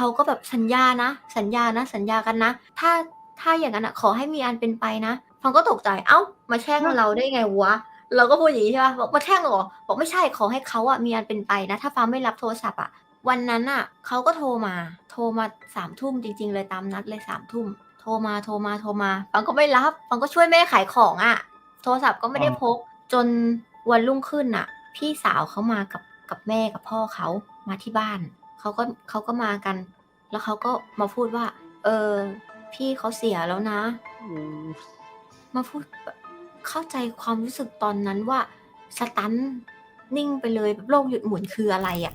เขาก็แบบสัญญานะ สัญญานะ สัญญากันนะ ถ้าถ้าอย่างนั้นอะขอให้มีอันเป็นไปนะฟังก็ตกใจเอ้า มาแช่งเราได้ไงวะเราก็พูดอย่างนี้ใช่ปะบอกมาแช่งเหรอบอกไม่ใช่ขอให้เขาอะมีอันเป็นไปนะ ถ้าฟังไม่รับโทรศัพท์อะวันนั้นอะเขาก็โทรมา โทรมาสามทุ่มจริง ๆ เลยตามนัดเลยสามทุ่มโทรมาโทรมาโทรมาฟังก็ไม่รับฟังก็ช่วยแม่ขายของอะโทรศัพท์ก็ไม่ได้พกจนวันรุ่งขึ้นน่ะพี่สาวเขามากับกับแม่กับพ่อเขามาที่บ้าน เขาก็เขาก็มากัน แล้วเขาก็มาพูดว่า เออ พี่เขาเสียแล้วนะ มาพูดแบบเข้าใจความรู้สึกตอนนั้นว่าสตันนิ่งไปเลยแบบโลกหยุดหมุนคืออะไรอะ่ะ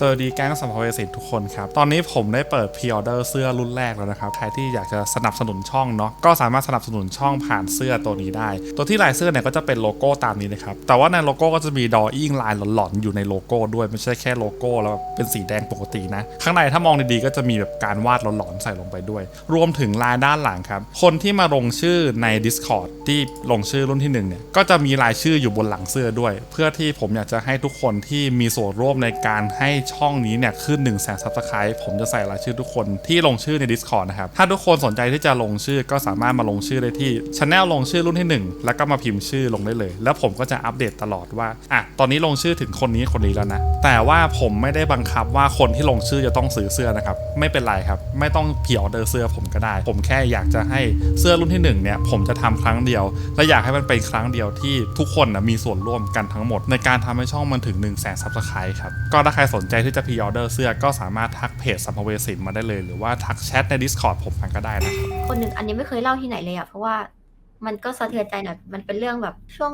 สวัสดีแก๊งสัมภเวสีทุกคนครับ ตอนนี้ผมได้เปิดพ r ออเดอร์เสื้อรุ่นแรกแล้วนะครับ ใครที่อยากจะสนับสนุนช่องเนาะก็สามารถสนับสนุนช่องผ่านเสื้อตัวนี้ได้ ตัวที่ลายเสื้อเนี่ยก็จะเป็นโลโก้ตามนี้นะครับ แต่ว่าในโลโก้ก็จะมีดออิ่งลายหลอนๆอยู่ในโลโก้ด้วยไม่ใช่แค่โลโก้แล้วเป็นสีแดงปกตินะ ข้างในถ้ามองดีๆก็จะมีแบบการวาดหลอนๆใส่ลงไปด้วย รวมถึงลายด้านหลังครับ คนที่มาลงชื่อใน Discord ที่ลงชื่อรุ่นที่หนึ่งเนี่ยก็จะมีรายชื่ออยู่บนหลังเสื้อด้วย เพื่อที่ผมอยากจะให้ทุกคนที่มีส่วนร่วมในการให้ช่องนี้เนี่ยขึ้น1นึ่งแสนซับสไครต์ผมจะใส่รายชื่อทุกคนที่ลงชื่อใน Discord นะครับ ถ้าทุกคนสนใจที่จะลงชื่อก็สามารถมาลงชื่อได้ที่ช anel ลงชื่อรุ่นที่ 1 แล้วก็มาพิมพ์ชื่อลงได้เลย แล้วผมก็จะอัปเดตตลอดว่าอะตอนนี้ลงชื่อถึงคนนี้คนนี้แล้วนะ แต่ว่าผมไม่ได้บังคับว่าคนที่ลงชื่อจะต้องซื้อเสื้อนะครับ ไม่เป็นไรครับ ไม่ต้องเพ r ออเดอร์เสื้อผมก็ได้ ผมแค่อยากจะให้เสื้อรุ่นที่หนึ่งเนี่ยผมจะทำครั้งเดียว และอยากให้มันเป็นครั้งเดียวที่ทุกคนนะมีส่วนร่วมกันทั้งหมด ในการทำให้ช่องมันถึง1นึ่งแสนซับสไครต์ครับก็ถ้าใครสนใจที่จะพ r ออเดอร์เสื้อก็สามารถทักเพจสัมภเวสีมาได้เลย หรือว่าทักแชทใน Discord ผมมันก็ได้นะครับ คนหนึ่งอันนี้ไม่เคยเล่าที่ไหนเลยอะเพราะว่ามันก็สะเทือนใจหน่อยมันเป็นเรื่องแบบช่วง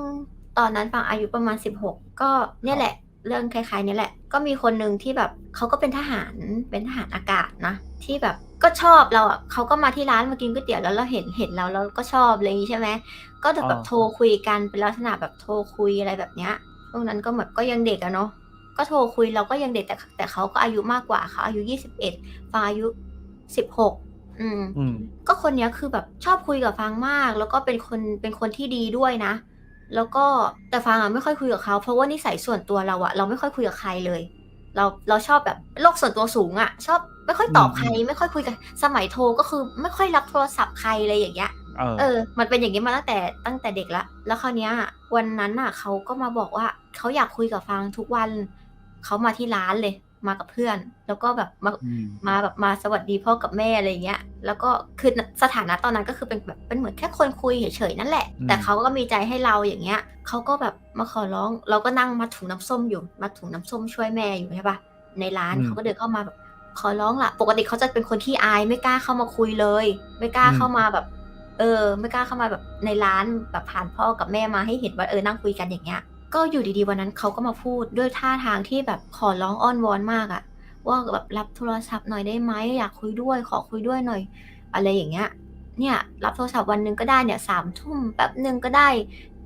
ตอนนั้นฟังอายุประมาณ 16 ก็เนี่ยแหละ เรื่องคล้ายๆเนี่ยแหละ ก็มีคนหนึ่งที่แบบเขาก็เป็นทหารเป็นทหารอากาศนะ ที่แบบก็ชอบเราอะเขาก็มาที่ร้านมากินก๋วยเตี๋ยวแล้วเราเห็นเห็นเราแล้วก็ชอบอะไรอย่างนี้ใช่ไหมก็จะแบบอ่าโทรคุยกันเป็นลักษณะแบบโทรคุยอะไรแบบเนี้ยช่วงนั้นก็แบบก็ยังเด็กอะเนาะ ก็โทรคุยเราก็ยังเด็กแต่แต่เขาก็อายุมากกว่าเขาอายุ21ฟังอายุ16อืมอืมก็คนเนี้ยคือแบบชอบคุยกับฟังมาก แล้วก็เป็นคนเป็นคนที่ดีด้วยนะ แล้วก็แต่ฟังอะไม่ค่อยคุยกับเขาเพราะว่านิสัยส่วนตัวเราอะเราไม่ค่อยคุยกับใครเลย เราเราชอบแบบโลกส่วนตัวสูงอะชอบไม่ค่อยตอบอืมใคร ไม่ค่อยคุยกันสมัยโทรก็คือไม่ค่อยรับโทรศัพท์ใครอะไรอย่างเงี้ยเออเออ มันเป็นอย่างนี้มาตั้งแต่ตั้งแต่เด็กละ แล้วคราวเนี้ย วันนั้นน่ะเขาก็มาบอกว่าเขาอยากคุยกับฟังทุกวัน เขามาที่ร้านเลย มากับเพื่อน แล้วก็แบบมาอืมมาแบบมาสวัสดีพ่อกับแม่อะไรอย่างเงี้ย แล้วก็คือสถานะตอนนั้นก็คือเป็นแบบเป็นเหมือนแค่คนคุยเฉยๆนั่นแหละอืมแต่เขาก็มีใจให้เราอย่างเงี้ยเขาก็แบบมาขอร้อง เราก็นั่งมาถุงน้ำส้มอยู่ มาถุงน้ำส้มช่วยแม่อยู่ใช่ปะในร้านเขาก็เดินเข้ามาแบบขอร้องล่ะปกติเขาจะเป็นคนที่อายไม่กล้าเข้ามาคุยเลย ไม่กล้าเข้ามาแบบ เออ ไม่กล้าเข้ามาแบบในร้านแบบผ่านพ่อกับแม่มาให้เห็นว่าเออนั่งคุยกันอย่างเงี้ย ก็อยู่ดีๆวันนั้นเขาก็มาพูดด้วยท่าทางที่แบบขอร้องอ้อนวอนมากอะว่าแบบรับโทรศัพท์หน่อยได้ไหมอยากคุยด้วย ขอคุยด้วยหน่อย อะไรอย่างเงี้ย เนี่ยรับโทรศัพท์วันหนึ่งก็ได้เนี่ยสามทุ่มแป๊บหนึ่งก็ได้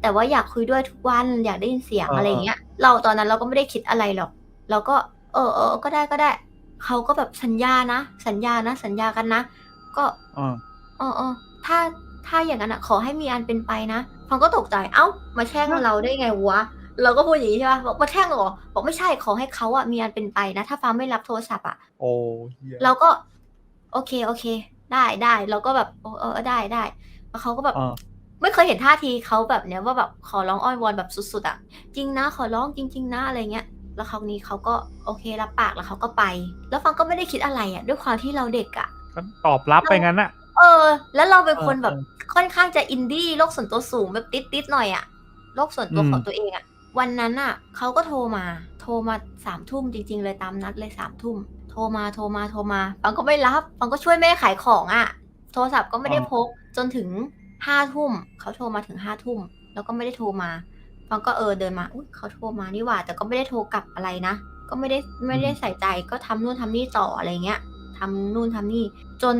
แต่ว่าอยากคุยด้วยทุกวันอยากได้ยินเสียงเออออะไรอย่างเงี้ย เราตอนนั้นเราก็ไม่ได้คิดอะไรหรอก เราก็ เออเออก็ได้ก็ได้ เขาก็แบบสัญญานะ สัญญานะ สัญญากันนะ ก็ อ่าเออเออถ้าถ้าอย่างนั้นอะขอให้มีอันเป็นไปนะฟังก็ตกใจเอ้า มาแช่งเราได้ไงวะ เราก็พูดอย่างนี้ใช่ปะบอกมาแช่งเหรอบอกไม่ใช่ขอให้เขาอะมีอันเป็นไปนะ ถ้าฟังไม่รับโทรศัพท์อะโอ้เหี้ยเราก็ โอเคโอเค ได้ได้เราก็แบบเออเออได้ได้แล้วเขาก็แบบ อ่า ไม่เคยเห็นท่าทีเขาแบบเนี้ยว่าแบบขอร้องอ้อนวอนแบบสุดๆอะจริงนะขอร้องจริง ๆ นะอะไรเงี้ย แล้วคราวนี้เขาก็โอเครับปากแล้วเขาก็ไป แล้วฟังก็ไม่ได้คิดอะไรอะด้วยความที่เราเด็กอะ ก็ตอบรับไปงั้นอะเออ แล้วเราเป็นคนเออแบบค่อนข้างจะอินดี้โลกส่วนตัวสูงแบบติดติดๆหน่อยอะโลกส่วนตัวอืม ของตัวเองอะ วันนั้นอะเขาก็โทรมา โทรมาสามทุ่มจริง ๆ เลยตามนัดเลยสามทุ่มโทรมาโทรมาโทรมาฟังก็ไม่รับฟังก็ช่วยแม่ขายของอะโทรศัพท์ก็ไม่ได้พกจนถึงห้าทุ่มเขาโทรมาถึงห้าทุ่มแล้วก็ไม่ได้โทรมาฟังก็เออเดินมาอุ้ยเขาโทรมานี่หว่า แต่ก็ไม่ได้โทรกลับอะไรนะก็ไม่ได้ไม่ได้ใส่ใจก็ทำนู่นทำนี่ต่ออะไรเงี้ยทำนู่นทำนี่ จน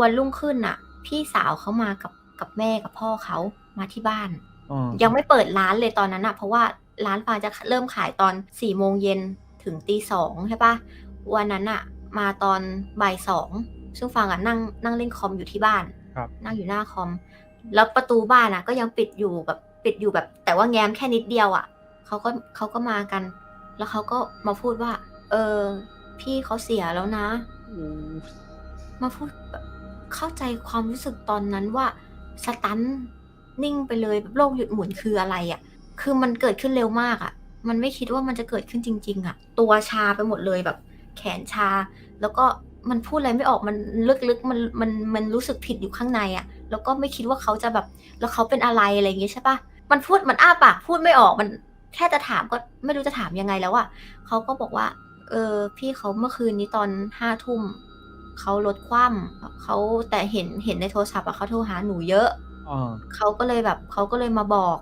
วันรุ่งขึ้นน่ะ พี่สาวเขามากับกับแม่กับพ่อเขามาที่บ้าน อ่ายังไม่เปิดร้านเลยตอนนั้นอะเพราะว่าร้านฟางจะเริ่มขายตอนสี่โมงเย็นถึงถึงตีสองใช่ปะวันนั้นอะมาตอนบ่ายสองซึ่งฟังอะนั่งนั่งเล่นคอมอยู่ที่บ้านครับ นั่งอยู่หน้าคอม แล้วประตูบ้านอะก็ยังปิดอยู่แบบปิดอยู่แบบ แต่ว่าแง้มแค่นิดเดียวอะเขาก็เขาก็มากัน แล้วเขาก็มาพูดว่า เออ พี่เขาเสียแล้วนะ มาพูดแบบเข้าใจความรู้สึกตอนนั้นว่าสตัน นิ่งไปเลยแบบโลกหยุดหมุนคืออะไรอะ่ะ คือมันเกิดขึ้นเร็วมากอะ่ะ มันไม่คิดว่ามันจะเกิดขึ้นจริง ๆอะ่ะ ตัวชาไปหมดเลยแบบ แขนชา แล้วก็มันพูดอะไรไม่ออกมันลึกๆมันมันมันรู้สึกผิดอยู่ข้างในอะ่ะ แล้วก็ไม่คิดว่าเขาจะแบบ แล้วเขาเป็นอะไรอะไรอย่างเงี้ยใช่ปะมันพูดมันอ้าปากพูดไม่ออกมันแค่จะถามก็ไม่รู้จะถามยังไงแล้วอะเขาก็บอกว่า เออพี่เขาเมื่อคืนนี้ตอนห้าทุ่มเขาลดคว่ำเขาแต่เห็นเห็นในโทรศัพท์อะเขาโทรหาหนูเยอะ อ่าเขาก็เลยแบบเขาก็เลยมาบอก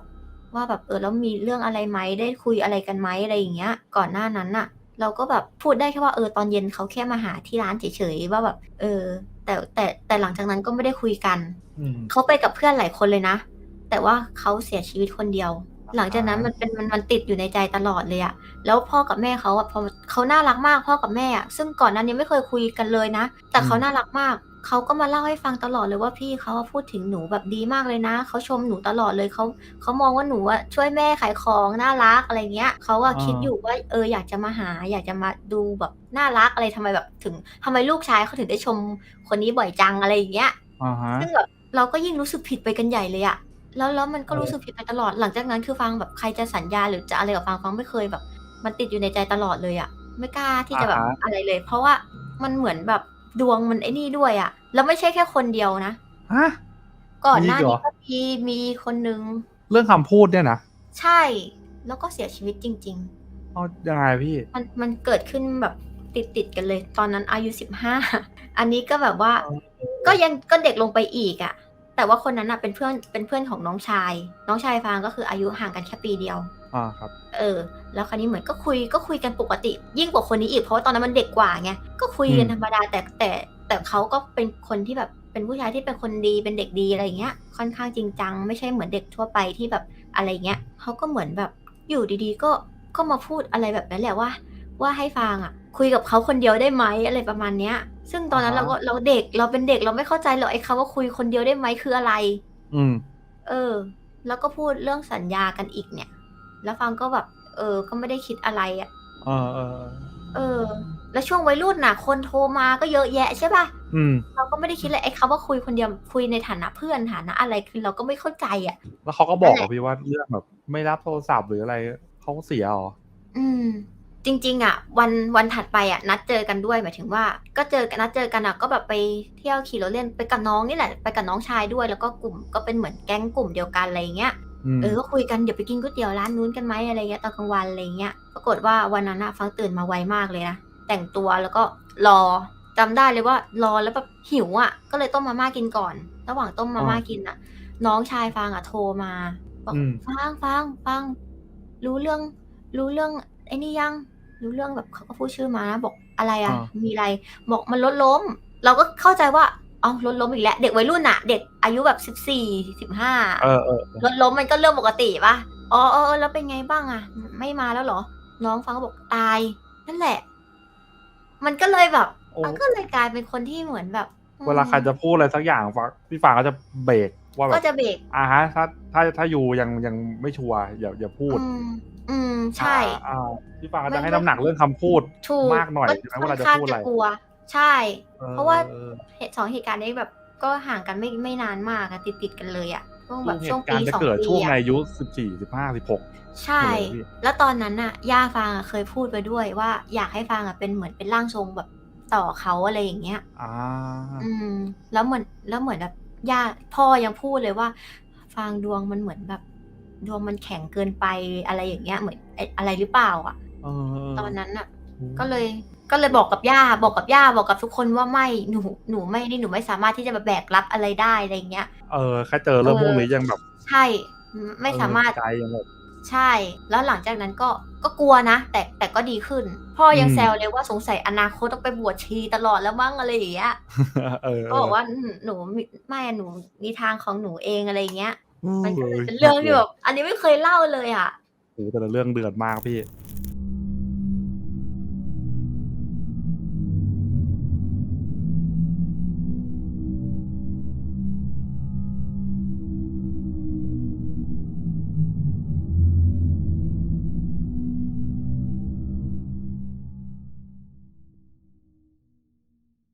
ว่าแบบเออแล้วมีเรื่องอะไรไหมได้คุยอะไรกันไหมอะไรอย่างเงี้ย ก่อนหน้านั้นอะเราก็แบบพูดได้แค่ว่าเออตอนเย็นเขาแค่มาหาที่ร้านเฉยๆว่าแบบ เออ แต่แต่แต่หลังจากนั้นก็ไม่ได้คุยกันอืมเขาไปกับเพื่อนหลายคนเลยนะ แต่ว่าเขาเสียชีวิตคนเดียว หลังจากนั้นมันเป็นมันมันติดอยู่ในใจตลอดเลยอะแล้วพ่อกับแม่เขาอะพอเขาน่ารักมากพ่อกับแม่อะซึ่งก่อนหนั้นนี้ไม่เคยคุยกันเลยนะ แต่เขาน่ารักมาก เขาก็มาเล่าให้ฟังตลอดเลยว่าพี่เขาอะพูดถึงหนูแบบดีมากเลยนะเขาชมหนูตลอดเลยเขาเขามองว่าหนูอะช่วยแม่ขายของน่ารักอะไรเงี้ยเขาอะอ่า คิดอยู่ว่าเอออยากจะมาหา อยากจะมาดูแบบน่ารักอะไรทำไมแบบถึงทำไมลูกชายเขาถึงได้ชมคนนี้บ่อยจังอะไรอย่างเงี้ย อ่าฮะ ซึ่งแบบเราก็ยิ่งรู้สึกผิดไปกันใหญ่เลยอะแล้วแล้วมันก็เออ รู้สึกผิดไปตลอด หลังจากนั้นคือฟังแบบใครจะสัญญาหรือจะอะไรกับฟังฟังไม่เคยแบบ มันติดอยู่ในใจตลอดเลยอะไม่กล้าที่จะแบบอะไรเลย เพราะว่ามันเหมือนแบบ ดวงมันไอ้นี่ด้วยอะแล้วไม่ใช่แค่คนเดียวนะ ฮะ ก่อนหน้ามีอีกเหรนี้อก็มีมีคนนึง เรื่องคำพูดเนี่ยนะใช่ แล้วก็เสียชีวิตจริง เอายังไงพี่ ๆ มันมันเกิดขึ้นแบบติดติดๆกันเลย ตอนนั้นอายุสิบห้า อันนี้ก็แบบว่า ก็ยังก็เด็กลงไปอีกอะ แต่ว่าคนนั้นอะเป็นเพื่อนเป็นเพื่อนของน้องชาย น้องชายฟางก็คืออายุห่างกันแค่ปีเดียว อ่าครับ เออ แล้วคราวนี้เหมือนก็คุยก็คุยกันปกติ ยิ่งกว่าคนนี้อีกเพราะว่าตอนนั้นมันเด็กกว่าไงก็คุยกันอืมธรรมดาแต่แต่แต่เขาก็เป็นคนที่แบบเป็นผู้ชายที่เป็นคนดีเป็นเด็กดีอะไรอย่างเงี้ย ค่อนข้างจริงจัง ไม่ใช่เหมือนเด็กทั่วไปที่แบบอะไรเงี้ยเขาก็เหมือนแบบอยู่ดีๆ ก็ก็มาพูดอะไรแบบนั้นแหละว่า ว่าให้ฟางอะ คุยกับเขาคนเดียวได้ไหมอะไรประมาณเนี้ย ซึ่งตอนนั้นอ่าเราฮะ ก็เราเด็กเราเป็นเด็กเราไม่เข้าใจหรอกไอ้คำว่าคุยคนเดียวได้ไหมคืออะไร อืม เออ แล้วก็พูดเรื่องสัญญากันอีกเนี่ย แล้วฟังก็แบบ เออ ก็ไม่ได้คิดอะไรอะ่ะ เออเออเออ แล้วช่วงวัยรุ่นน่ะ คนโทรมาก็เยอะแยะใช่ป่ะ อืม เราก็ไม่ได้คิดเลยไอ้คำว่าคุยคนเดียวคุยในฐานะเพื่อนฐานะอะไรคือเราก็ไม่เข้าใจอะ แล้วเขาก็บอกนั่นแหกับละพี่ว่าเรื่องแบบ ไม่รับโทรศัพท์หรืออะไรเขาเสียเหรอ อืม จริง ๆ อะ วันวันถัดไปอะ นัดเจอกันด้วยหมายถึงว่า ก็เจอกันนัดเจอกันอะก็แบบไปเที่ยวขี่รถเล่นไปกับน้องนี่แหละไปกับน้องชายด้วย แล้วก็กลุ่มก็เป็นเหมือนแก๊งกลุ่มเดียวกันอะไรอย่างเงี้ยอืมเออก็คุยกันเดี๋ยวไปกินก๋วยเตี๋ยวร้านนู้นกันไหมอะไรเงี้ยตอนกลางวันอะไรเงี้ยปรากฏว่าวันนั้นอะฟังตื่นมาไวมากเลยนะแต่งตัวแล้วก็รอจำได้เลยว่ารอแล้วแบบหิวอะก็เลยต้มมาม่ากินก่อน ระหว่างต้มมาม่ากินอะน้องชายฟังอะโทรมาบอกอืมฟังฟังฟังรู้เรื่อง รู้เรื่องไอ้นี่ยัง รู้เรื่องแบบเขาก็พูดชื่อมานะบอกอะไรอะอ่ามีอะไร บอกมันรถล้ม เราก็เข้าใจว่าเอารถล้มอีกแล้วเด็กวัยรุ่นอะเด็กอายุแบบสิบสี่สิบห้าเออเออเออรถล้มมันก็เรื่องปกติปะอ๋อเออเออแล้วเป็นไงบ้างอะไม่มาแล้วเหรอ น้องฟังก็บอกตาย นั่นแหละ มันก็เลยแบบโอ้มันก็เลยกลายเป็นคนที่เหมือนแบบอืมเวลาใครจะพูดอะไรสักอย่างฟังพี่ฟังก็จะเบรกว่าแบก็บจะเบรกอ่าฮะถ้าถ้าถ้าอยู่ยังยังไม่ชัวร์อย่าอย่าพูด อืม อืม ใช่ อ่าอ่าพี่ฟังก็ไม่จะให้น้ำหนักเรื่องคำพูด ถูกมากหน่อยก็ใช่ไหมเวลาจะค่อนข้งพูดอะไรกลัว ใช่ออเพราะว่า ออ เหตุสองเหตุการณ์นี้แบบก็ห่างกันไม่ไม่นานมากอะติดติดๆกันเลยอะช่วงแบบเหช่วงตุการปีณ์จะสองเกิดปีช่วงในอะอายุสิบสี่สิบห้าสิบหก ใช่เลยเหรอพี่ แล้วตอนนั้นน่ะย่าฟางอะเคยพูดไปด้วยว่าอยากให้ฟางอะเป็นเหมือนเป็นร่างทรงแบบต่อเขาอะไรอย่างเงี้ย อ่า อืม แล้วเหมือนแล้วเหมือนแบบย่าพ่อยังพูดเลยว่า ฟางดวงมันเหมือนแบบ ดวงมันแข็งเกินไปอะไรอย่างเงี้ยเหมือนไอ้อะไรหรือเปล่าอะเออตอนนั้นน่ะ ก็เลยก็เลยบอกกับย่าบอกกับย่าบอกกับทุกคนว่าไม่หนูหนูไม่นี่หนูไม่สามารถที่จะมาแบกรับอะไรได้อะไรอย่างเงี้ย เออแค่เจอเรื่องเออพวกนี้ยังแบบ ใช่ ไม่สามารถเออใจยังแบบใช่ แล้วหลังจากนั้นก็ก็กลัวนะ แต่แต่ก็ดีขึ้น พ่อยังอืมแซวเลยว่าสงสัยอนาคตต้องไปบวชชีตลอดแล้วมั้งอะไรอย่างเงี้ยเออก็บอกว่าอืมหนูมีไม่อะหนูมีทางของหนูเองอะไรอย่างเงี้ยเออ มันก็เลยเป็นเรื่องที่แบบอันนี้ไม่เคยเล่าเลยอะ โอ้โหแต่ละเรื่องเดือดมากพี่